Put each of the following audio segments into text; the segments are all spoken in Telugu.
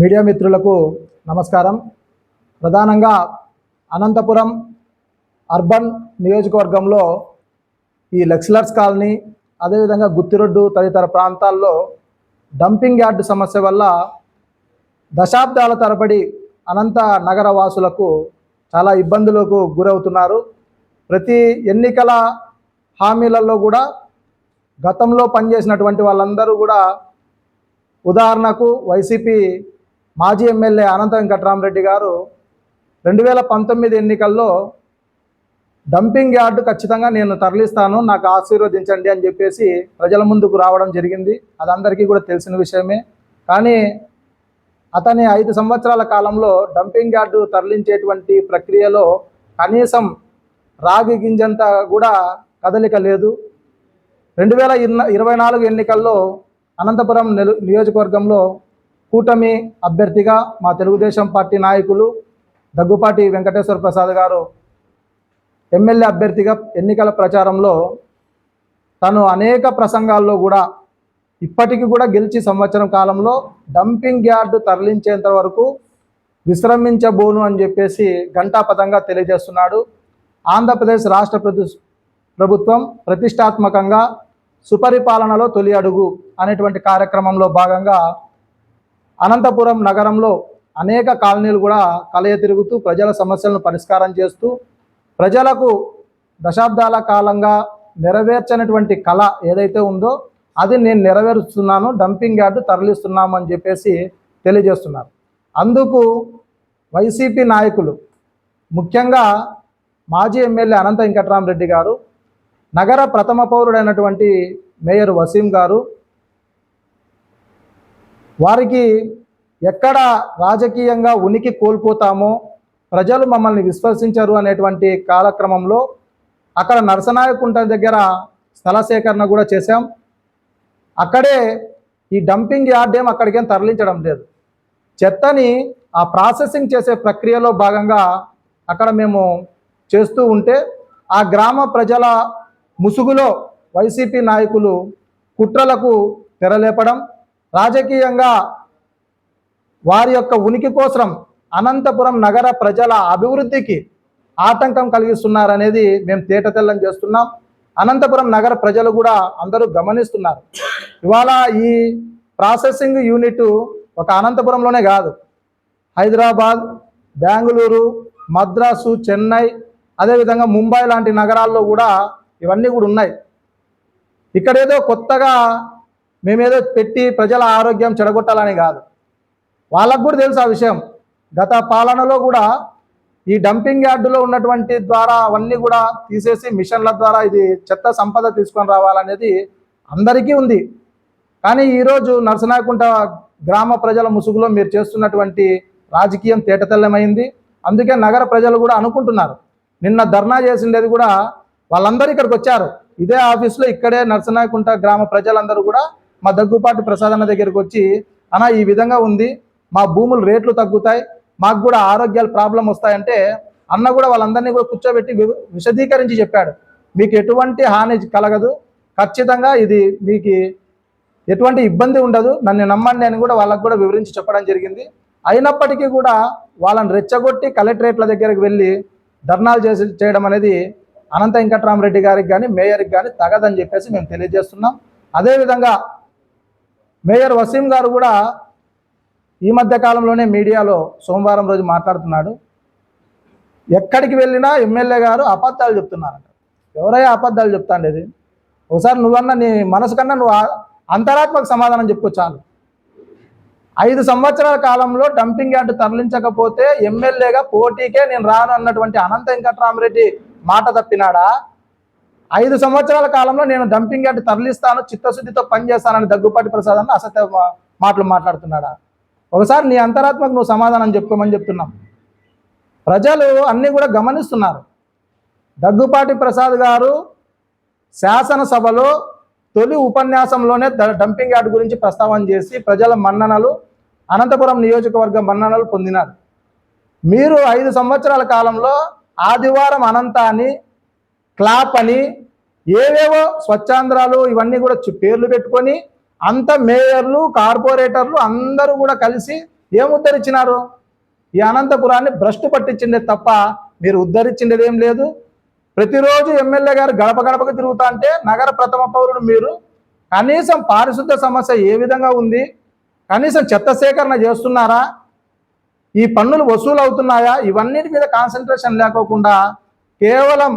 మీడియా మిత్రులకు నమస్కారం. ప్రధానంగా అనంతపురం అర్బన్ నియోజకవర్గంలో ఈ లెక్స్లర్స్ కాలనీ అదేవిధంగా గుత్తిరొడ్డు తదితర ప్రాంతాల్లో డంపింగ్ యార్డ్ సమస్య వల్ల దశాబ్దాల తరబడి అనంత నగర వాసులకు చాలా ఇబ్బందులకు గురవుతున్నారు. ప్రతి ఎన్నికల హామీలలో కూడా గతంలో పనిచేసినటువంటి వాళ్ళందరూ కూడా ఉదాహరణకు వైసీపీ మాజీ ఎమ్మెల్యే అనంత వెంకట్రామరెడ్డి గారు రెండు వేల పంతొమ్మిది ఎన్నికల్లో డంపింగ్ యార్డు ఖచ్చితంగా నేను తరలిస్తాను నాకు ఆశీర్వదించండి అని చెప్పేసి ప్రజల ముందుకు రావడం జరిగింది. అది అందరికీ కూడా తెలిసిన విషయమే. కానీ అతని ఐదు సంవత్సరాల కాలంలో డంపింగ్ యార్డు తరలించేటువంటి ప్రక్రియలో కనీసం రాగి గింజంత కూడా కదలిక లేదు. రెండు వేల ఇరవై నాలుగు ఎన్నికల్లో అనంతపురం నిలు నియోజకవర్గంలో కూటమి అభ్యర్థిగా మా తెలుగుదేశం పార్టీ నాయకులు దగ్గుపాటి వెంకటేశ్వర ప్రసాద్ గారు ఎమ్మెల్యే అభ్యర్థిగా ఎన్నికల ప్రచారంలో తను అనేక ప్రసంగాల్లో కూడా ఇప్పటికి కూడా గెలిచి సంవత్సరం కాలంలో డంపింగ్ యార్డు తరలించేంత వరకు విశ్రమించబోను అని చెప్పేసి ఘంటాపథంగా తెలియజేస్తున్నాడు. ఆంధ్రప్రదేశ్ రాష్ట్ర ప్రభుత్వం ప్రతిష్టాత్మకంగా సుపరిపాలనలో తొలి అడుగు అనేటువంటి కార్యక్రమంలో భాగంగా అనంతపురం నగరంలో అనేక కాలనీలు కూడా కలయ తిరుగుతూ ప్రజల సమస్యలను పరిష్కారం చేస్తూ ప్రజలకు దశాబ్దాల కాలంగా నెరవేర్చనటువంటి కళ ఏదైతే ఉందో అది నేను నెరవేరుస్తున్నాను డంపింగ్ యార్డు తరలిస్తున్నాము అని చెప్పేసి తెలియజేస్తున్నారు. అందుకు వైసీపీ నాయకులు ముఖ్యంగా మాజీ ఎమ్మెల్యే అనంత వెంకట్రామరెడ్డి గారు నగర ప్రథమ పౌరుడైనటువంటి మేయర్ వసీం గారు వారికి ఎక్కడ రాజకీయంగా ఉనికి కోల్పోతామో ప్రజలు మమ్మల్ని విశ్వసించరు అనేటువంటి కాలక్రమంలో అక్కడ నరసనాయకుంట దగ్గర స్థల సేకరణ కూడా చేశాం. అక్కడే ఈ డంపింగ్ యార్డ్ ఏం అక్కడికేం తరలించడం లేదు. చెత్తని ఆ ప్రాసెసింగ్ చేసే ప్రక్రియలో భాగంగా అక్కడ మేము చేస్తూ ఉంటే ఆ గ్రామ ప్రజల ముసుగులో వైసీపీ నాయకులు కుట్రలకు తెరలేపడం రాజకీయంగా వారి యొక్క ఉనికి కోసం అనంతపురం నగర ప్రజల అభివృద్ధికి ఆటంకం కలిగిస్తున్నారనేది మేము తేటతెల్లం చేస్తున్నాం. అనంతపురం నగర ప్రజలు కూడా అందరూ గమనిస్తున్నారు. ఇవాళ ఈ ప్రాసెసింగ్ యూనిట్ ఒక అనంతపురంలోనే కాదు. హైదరాబాద్ బెంగళూరు మద్రాసు చెన్నై అదేవిధంగా ముంబై లాంటి నగరాల్లో కూడా ఇవన్నీ కూడా ఉన్నాయి. ఇక్కడేదో కొత్తగా మేమేదో పెట్టి ప్రజల ఆరోగ్యం చెడగొట్టాలని కాదు. వాళ్ళకు కూడా తెలుసు ఆ విషయం. గత పాలనలో కూడా ఈ డంపింగ్ యార్డులో ఉన్నటువంటి ద్వారా అవన్నీ కూడా తీసేసి మిషన్ల ద్వారా ఇది చెత్త సంపద తీసుకొని రావాలనేది అందరికీ ఉంది. కానీ ఈరోజు నరసనాయకుంట గ్రామ ప్రజల ముసుగులో మీరు చేస్తున్నటువంటి రాజకీయం తేటతెల్లమైంది. అందుకే నగర ప్రజలు కూడా అనుకుంటున్నారు. నిన్న ధర్నా చేసిండేది కూడా వాళ్ళందరూ ఇక్కడికి వచ్చారు. ఇదే ఆఫీస్లో ఇక్కడే నరసనాయకుంట గ్రామ ప్రజలందరూ కూడా మా దగ్గుపాటి ప్రసాదన్న దగ్గరికి వచ్చి అన్న ఈ విధంగా ఉంది. మా భూములు రేట్లు తగ్గుతాయి. మాకు కూడా ఆరోగ్యాలు ప్రాబ్లం వస్తాయంటే అన్న కూడా వాళ్ళందరినీ కూడా కూర్చోబెట్టి వి- విశదీకరించి చెప్పాడు. మీకు ఎటువంటి హాని కలగదు. ఖచ్చితంగా ఇది మీకు ఎటువంటి ఇబ్బంది ఉండదు. నన్ను నమ్మండి అని కూడా వాళ్ళకు కూడా వివరించి చెప్పడం జరిగింది. అయినప్పటికీ కూడా వాళ్ళని రెచ్చగొట్టి కలెక్టరేట్ల దగ్గరికి వెళ్ళి ధర్నాలు చేసి చేయడం అనేది అనంత వెంకట్రామరెడ్డి గారికి కానీ మేయర్కి కానీ తగదని చెప్పేసి మేము తెలియజేస్తున్నాం. అదేవిధంగా మేయర్ వసీం గారు కూడా ఈ మధ్య కాలంలోనే మీడియాలో సోమవారం రోజు మాట్లాడుతున్నాడు. ఎక్కడికి వెళ్ళినా ఎమ్మెల్యే గారు అబద్ధాలు చెప్తున్నారంట. ఎవరైనా అబద్ధాలు చెప్తాండేది? ఒకసారి నువ్వన్నా నీ మనసు కన్నా నువ్వు అంతరాత్మక సమాధానం చెప్పు చాలు. ఐదు సంవత్సరాల కాలంలో డంపింగ్ యార్డు తరలించకపోతే ఎమ్మెల్యేగా పోటీకే నేను రాను అన్నటువంటి అనంత వెంకట్రామరెడ్డి మాట తప్పినాడా? ఐదు సంవత్సరాల కాలంలో నేను డంపింగ్ యార్డ్ తరలిస్తాను చిత్తశుద్ధితో పనిచేస్తానని దగ్గుపాటి ప్రసాద్ అన్న అసత్య మాటలు మాట్లాడుతున్నాడా? ఒకసారి నీ అంతరాత్మకు నువ్వు సమాధానం చెప్పుకోమని చెప్తున్నాం. ప్రజలు అన్నీ కూడా గమనిస్తున్నారు. దగ్గుపాటి ప్రసాద్ గారు శాసనసభలో తొలి ఉపన్యాసంలోనే డంపింగ్ యార్డ్ గురించి ప్రస్తావన చేసి ప్రజల మన్ననలు అనంతపురం నియోజకవర్గ మన్ననలు పొందినారు. మీరు ఐదు సంవత్సరాల కాలంలో ఆదివారం అనంతా అని క్లాప్ అని ఏవేవో స్వచ్ఛాంధ్రాలు ఇవన్నీ కూడా పేర్లు పెట్టుకొని అంత మేయర్లు కార్పొరేటర్లు అందరూ కూడా కలిసి ఏం ఉద్ధరించినారు? ఈ అనంతపురాన్ని భ్రష్టు పట్టించిందే తప్ప మీరు ఉద్ధరించిండేది ఏం లేదు. ప్రతిరోజు ఎమ్మెల్యే గారు గడప గడపకు తిరుగుతా అంటే నగర ప్రథమ పౌరుడు మీరు. కనీసం పారిశుద్ధ సమస్య ఏ విధంగా ఉంది? కనీసం చెత్త సేకరణ చేస్తున్నారా? ఈ పన్నులు వసూలు అవుతున్నాయా ఇవన్నిటి మీద కాన్సన్ట్రేషన్ లేకోకుండా కేవలం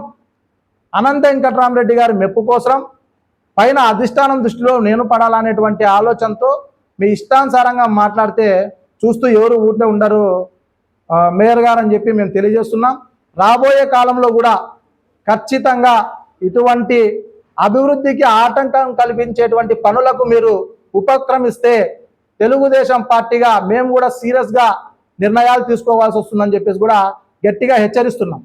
అనంత వెంకట్రామరెడ్డి గారి మెప్పు కోసం పైన అధిష్టానం దృష్టిలో నేను పడాలనేటువంటి ఆలోచనతో మీ ఇష్టానుసారంగా మాట్లాడితే చూస్తూ ఎవరు ఊటే ఉండరు మేయర్ గారు అని చెప్పి మేము తెలియజేస్తున్నాం. రాబోయే కాలంలో కూడా ఖచ్చితంగా ఇటువంటి అభివృద్ధికి ఆటంకం కల్పించేటువంటి పనులకు మీరు ఉపక్రమిస్తే తెలుగుదేశం పార్టీగా మేము కూడా సీరియస్గా నిర్ణయాలు తీసుకోవాల్సి వస్తుందని చెప్పేసి కూడా గట్టిగా హెచ్చరిస్తున్నాం.